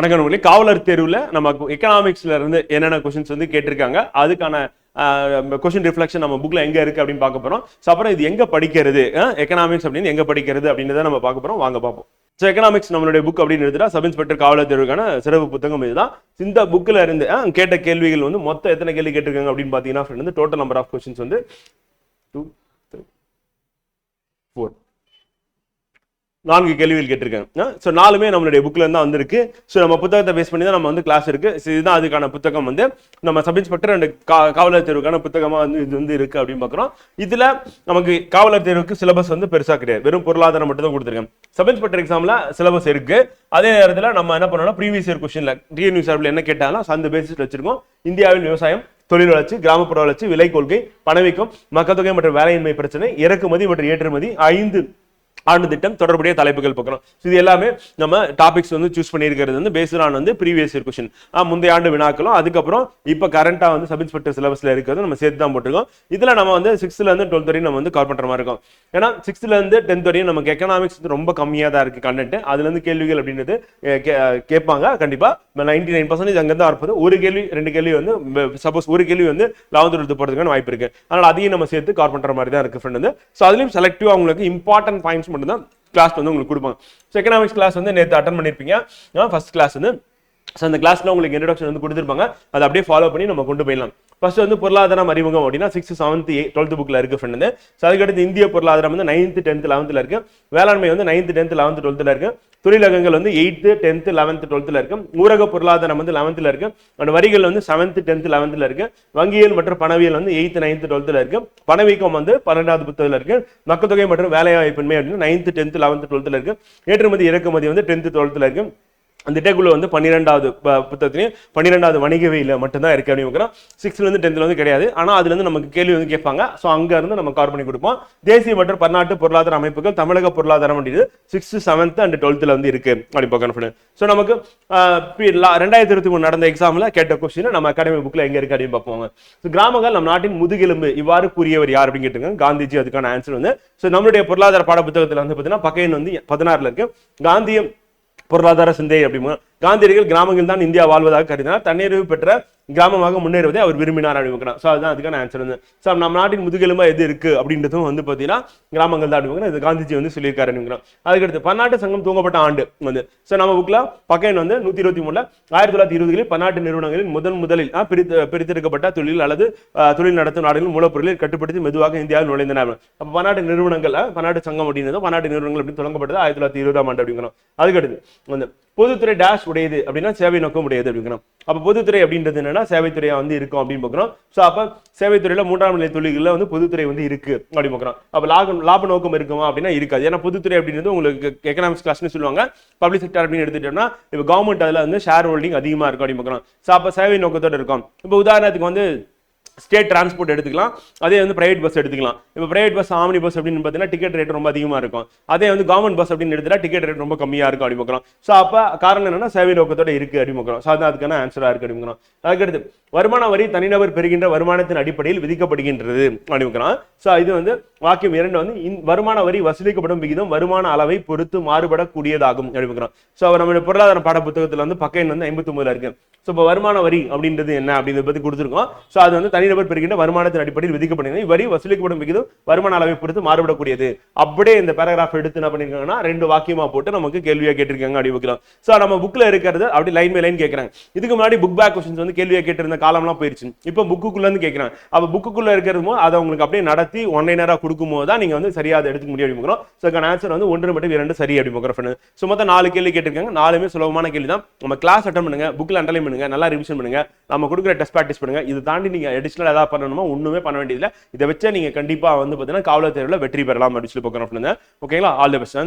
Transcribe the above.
வணக்கம் நண்பர்களே காவலர் தேர்வில் நம்ம எக்கனாமிக்ஸ்ல இருந்து என்னென்ன கொஸ்டின்ஸ் வந்து கேட்டிருக்காங்க. அதுக்கான கொஸ்டின் ரிஃப்ளெக்ஷன் நம்ம புக்கில் எங்கே இருக்குது அப்படின்னு பார்க்க போகிறோம் ஸோ அப்புறம் இது எங்கே படிக்கிறது? எக்கனாமிக்ஸ் அப்படின்னு எங்கே படிக்கிறது அப்படின்றத நம்ம பார்க்க போகிறோம் வாங்க பார்ப்போம். ஸோ எக்கனாமிக்ஸ் நம்மளுடைய புக் அப்படின்னு எடுத்துட்டா சப் இன்ஸ்பெக்டர் காவலர் தேர்வுக்கான சிறப்பு புத்தகம் இதுதான். இந்த புக்கில் இருந்து கேட்ட கேள்விகள் வந்து மொத்தம் எத்தனை கேள்வி கேட்டிருக்காங்க அப்படின்னு பார்த்தீங்கன்னா ஃப்ரெண்ட் வந்து டோட்டல் நம்பர் ஆஃப் கொஸ்டின்ஸ் வந்து டூ த்ரீ ஃபோர் நான்கு கேள்விகள் கேட்டிருக்காங்க ஸோ நாலுமே நம்மளுடைய புக்கில் இருந்து தான் வந்திருக்கு. ஸோ நம்ம புத்தகத்தை பேஸ் பண்ணி தான் நம்ம வந்து கிளாஸ் இருக்கு. ஸோ இதுதான் அதுக்கான புத்தகம் வந்து. நம்ம சப் இன்ஸ்பெக்டர் அண்ட் காவலர் தேர்வுக்கான புத்தகமாக வந்து இது வந்து இருக்கு அப்படின்னு பார்க்குறோம். இதில் நமக்கு காவலர் தேர்வுக்கு சிலபஸ் வந்து பெருசாக கிடையாது. வெறும் பொருளாதாரம் மட்டும் தான் கொடுத்துருக்கேன். சப் இன்ஸ்பெக்டர் எக்ஸாம்ல சிலபஸ் இருக்கு. அதே நேரத்தில் நம்ம என்ன பண்ணோம்னா ப்ரீவியஸ் இயர் கொஸ்டினில் டிஎன்யூ சார்பில் என்ன கேட்டாலும் அந்த பேசிஸில் வச்சிருக்கோம். இந்தியாவில் விவசாயம் தொழில் வளர்ச்சி கிராமப்புற வளர்ச்சி விலை கொள்கை பணவீக்கம் மக்கள் தொகை மற்றும் வேலையின்மை பிரச்சனை இறக்குமதி மற்றும் ஏற்றுமதி ஐந்து ஆண்டு திட்டம் தொடர்புடைய தலைப்புகள் பார்க்குறோம் இது எல்லாமே நம்ம டாபிக்ஸ் வந்து சூஸ் பண்ணியிருக்கிறது வந்து பேஸ்ட் ஆன் வந்து ப்ரீவியஸ் இயர் கொஸ்டின் முந்தைய ஆண்டு வினாக்களும் அதுக்கப்புறம் இப்போ கரண்டாக வந்து சப் இன்ஸ்பெக்டர் சிலபஸில் இருக்கிறது நம்ம சேர்த்து தான் போட்டிருக்கோம். இதில் நம்ம வந்து சிக்ஸ்த்துலேருந்து டுவெல்த் வரையும் நம்ம வந்து கவர் பண்ணுற மாதிரி இருக்கும். ஏன்னா சிக்ஸ்த்துலேருந்து டென்த் வரையும் நமக்கு எக்கனாமிக்ஸ் வந்து ரொம்ப கம்மியாக தான் இருக்குது கண்டென்ட் அதுலேருந்து கேள்விகள் அப்படின்றது கேட்பாங்க. கண்டிப்பாக நைன்டி நைன் பர்சன்டேஜ் அங்கே தான் இருப்பது ஒரு கேள்வி ரெண்டு கேள்வி வந்து சப்போஸ் ஒரு கேள்வி வந்து லெவன்த் டுவெல்த் போகிறதுக்கான வாய்ப்பு இருக்குது அதனால் அதையும் நம்ம சேர்த்து கவர் பண்ணுற மாதிரி தான் இருக்குது ஃப்ரெண்ட் வந்து. ஸோ அதுலேயும் செலக்டிவாக அவங்களுக்கு இம்பார்ட்டன்ட் பாயிண்ட்ஸ் மட்டும் தான் கிளாஸ் வந்து உங்களுக்கு கொடுப்பாங்க. ஸோ எக்கனாமிக்ஸ் கிளாஸ் வந்து நேற்று அட்டன் பண்ணியிருப்பீங்க ஃபர்ஸ்ட் கிளாஸ் வந்து. ஸோ அந்த கிளாஸ்ல உங்களுக்கு இன்ட்ரடக்ஷன் வந்து கொடுத்துருப்பாங்க. அதை அப்படியே ஃபாலோ பண்ணி நம்ம கொண்டு போயிடலாம். ஃபர்ஸ்ட் வந்து பொருளாதாரம் அறிமுகம் அப்படின்னா சிக்ஸ்த் செவன்த் டுவெல்த் புக்ல இருக்கு ஃப்ரெண்ட் வந்து. ஸோ அதுக்கடுத்து இந்திய பொருளாதாரம் வந்து நைன்த் டென்த் லெவன்த்தில் இருக்கு. வேளாண்மை வந்து நைன்த் டென்த் லெவன்த் டுவெல்த்தில் இருக்கு. தொழிலகங்கள் வந்து எயித்து டென்த்து லெவன்த்து டுவெல்த்தில் இருக்கும் ஊரக பொருளாதாரம் வந்து லெவன்த்தில் இருக்கும் அண்ட் வரிகள் வந்து செவன்த்து டென்த்து லெவன்த்தில் இருக்கு. வங்கியல் மற்றும் பணவியல் வந்து எயித்து நைன்த்து டுவெல்த்தில் இருக்கும் பணவீக்கம் வந்து பன்னெண்டாவது புத்தகத்தில் இருக்கு. மக்கள் தொகை மற்றும் வேலைவாய்ப்பின்மை அப்படின்னு நைன்த்து டென்த்து லெவன்த்து டுவெல்த்தில் இருக்கு. ஏற்றுமதி இறக்குமதி வந்து டென்த்து டுவெல்த்தில் இருக்குது அந்த டேக்குள்ள வந்து பன்னிரெண்டாவது ப- புத்தகத்திலையும் பன்னிரெண்டாவது வணிகவையில் மட்டும்தான் இருக்கு அப்படின்னு பார்க்குறோம் சிக்ஸ்த்ல இருந்து டென்த்ல வந்து கிடையாது. ஆனால் அதுல இருந்து நமக்கு கேள்வி வந்து கேட்பாங்க. ஸோ அங்க இருந்து நம்ம கவர் பண்ணி கொடுப்போம். தேசிய மற்றும் பன்னாட்டு பொருளாதார அமைப்புகள் தமிழக பொருளாதாரம் அப்படின்றது சிக்ஸ்த் செவன்த் அண்ட் டுவெல்த்ல வந்து இருக்கு. அப்படி பார்க்கணும் ஸோ நமக்கு ரெண்டாயிரத்தி இருபத்தி மூணு நடந்த எக்ஸாம்ல கேட்ட கொஸ்டின் நம்ம அகாடமி புக்ல எங்க இருக்கு அப்படின்னு பார்ப்போம். ஸோ கிராமங்கள் நம் நாட்டின் முதுகெலும்பு. இவ்வாறு கூறியவர் யார் அப்படின்னு கேட்டுங்க காந்திஜி. அதுக்கான ஆன்சர் வந்து ஸோ நம்மளுடைய பொருளாதார பாட புத்தகத்தில் வந்து பார்த்தீங்கன்னா பக்கையன் வந்து பதினாறுல இருக்கு. காந்தியம் பொருளாதார சிந்தை அப்படிமா காந்தியடிகள் கிராமங்கள் தான் இந்தியா வாழ்வதாக கருதினார். தன்னிறைவு பெற்ற கிராமமாக முன்னேறுவதை அவர் விரும்பினார் அப்படின்னு ஸோ அதுதான் அதுக்கான ஆன்சர் வந்து. ஸோ நம்ம நாட்டின் முதுகெலும்பா எது இருக்கு அப்படின்றதும் வந்து பார்த்தீங்கன்னா கிராமங்கள் தான் அப்படின்னு இது காந்திஜி வந்து சொல்லியிருக்காரு அப்படிங்கிறோம் அதுக்கடுத்து பன்னாட்டு சங்கம் தூங்கப்பட்ட ஆண்டு வந்து. ஸோ நம்ம புக்கில் பக்கையன் வந்து நூத்தி இருபத்தி மூணில் ஆயிரத்தி தொள்ளாயிரத்தி இருபதுகளில் பன்னாட்டு நிறுவனங்களில் முதன் முதலில் பிரித்து பிரித்தெடுக்கப்பட்ட தொழில் அல்லது தொழில் நடத்தும் நாடுகள் மூலப்பொருளில் கட்டுப்படுத்தி மெதுவாக இந்தியாவில் நுழைந்தன அப்போ பன்னாட்டு நிறுவனங்கள் பன்னாட்டு சங்கம் அப்படின்றது பன்னாட்டு நிறுவனங்கள் அப்படின்னு தொடங்கப்பட்டது ஆயிரத்தி தொள்ளாயிரத்தி இருபதாம் ஆண்டு அப்படிங்கிறோம் அதுக்கடுத்து வந்து பொதுத்துறை டேஷ் உடையது அப்படின்னா சேவை நோக்கம் உடையது அப்படிங்கிறோம் அப்போ பொதுத்துறை அப்படின்றது என்னன்னா சேவைத்துறையா வந்து இருக்கும் அப்படின்னு பார்க்குறோம் ஸோ அப்போ சேவைத்துறையில மூன்றாம் நிலை தொழில்களில் வந்து பொதுத்துறை வந்து இருக்கு அப்படின்னு பார்க்குறோம் அப்போ லாபம் லாப நோக்கம் இருக்குமா அப்படின்னா இருக்காது. ஏன்னா பொதுத்துறை அப்படின்றது உங்களுக்கு எக்கனாமிக்ஸ் கிளாஸ்னு சொல்லுவாங்க. பப்ளிக் செக்டர் அப்படின்னு எடுத்துட்டோம்னா இப்போ கவர்மெண்ட் அதில் வந்து ஷேர் ஹோல்டிங் அதிகமாக இருக்கும் அப்படின்னு பார்க்குறோம் ஸோ அப்போ சேவை நோக்கத்தோடு இருக்கும். இப்போ உதாரணத்துக்கு வந்து ஸ்டேட் டிரான்ஸ்போர்ட் எடுத்துக்கலாம். அதே வந்து பிரைவேட் பஸ் எடுத்துக்கலாம். இப்போ பிரைவேட் பஸ் ஆம்னி பஸ் அப்படின்னு பார்த்தீங்கன்னா டிக்கெட் ரேட் ரொம்ப அதிகமாக இருக்கும். அதே வந்து கவர்மெண்ட் பஸ் அப்படின்னு எடுத்துட்டா டிக்கெட் ரேட் ரொம்ப கம்மியாக இருக்கும் அப்படி பார்க்குறோம். ஸோ அப்போ காரணம் என்னன்னா சேவை நோக்கத்தோட இருக்கு அப்படி பார்க்குறோம். ஸோ அதுக்கான ஆன்சராக இருக்கு அப்படி அதுக்கடுத்து வருமான வரி தனிநபர் பெறுகின்ற வருமானத்தின் அடிப்படையில் விதிக்கப்படுகின்றது அப்படி ஸோ இது வந்து வாக்கியம் இரண்டு வந்து இந்த வருமான வரி வசூலிக்கப்படும் விகிதம் வருமான அளவை பொறுத்து மாறுபடக்கூடியதாகும் அப்படி ஸோ அவர் நம்மளுடைய பொருளாதார பாட புத்தகத்தில் வந்து பக்கம் வந்து ஐம்பத்தி ஒன்பதுல இருக்கு. ஸோ இப்போ வருமான வரி அப்படின்றது என்ன அப்படின்றத பற்றி கொடுத்துருக்கோம். ஸோ அது வந்து தனி தனிநபர் பெறுகின்ற வருமானத்தின் அடிப்படையில் விதிக்கப்படுகிறது வரி வசூலிக்கப்படும் விகிதம் வருமான அளவை பொறுத்து மாறுபடக்கூடியது. அப்படியே இந்த பேராகிராஃப் எடுத்து என்ன பண்ணிருக்காங்கன்னா ரெண்டு வாக்கியமா போட்டு நமக்கு கேள்வியா கேட்டிருக்காங்க அப்படி வைக்கலாம் ஸோ நம்ம புக்ல இருக்கிறது அப்படி லைன் பை லைன் கேட்கறாங்க இதுக்கு முன்னாடி புக் பேக் கொஸ்டின்ஸ் வந்து கேள்வியா கேட்டிருந்த காலம்லாம் போயிருச்சு. இப்போ புக்குக்குள்ள இருந்து கேட்கறாங்க அப்போ புக்குக்குள்ள இருக்கிறது போது அதை உங்களுக்கு அப்படியே நடத்தி ஒன்லைனரா கொடுக்கும் போது தான் நீங்க வந்து சரியா அதை எடுத்துக்க முடியும் அப்படி பார்க்குறோம். ஸோ ஆன்சர் வந்து ஒன்று மட்டும் இரண்டு சரி அப்படி பார்க்குறோம் ஸோ மொத்தம் நாலு கேள்வி கேட்டிருக்காங்க. நாலுமே சுலபமான கேள்வி தான் நம்ம கிளாஸ் அட்டன் பண்ணுங்க புக்கில் அண்டர்லைன் பண்ணுங்க நல்லா ரிவிஷன் பண்ணுங்க. நம்ம கொடுக்குற டெஸ்ட் ப்ராக்டிஸ் பண்ணுங்க. இது தாண்டி நீங்க அடிஷனல் அடிஷ்னல் ஏதாவது பண்ணணுமா ஒன்றுமே பண்ண வேண்டியதில்லை. இதை வச்சு நீங்கள் கண்டிப்பாக வந்து பார்த்தீங்கன்னா காவலர் தேர்வில் வெற்றி பெறலாம் அப்படின்னு சொல்லி பார்க்குறோம் ஓகேங்களா? All the best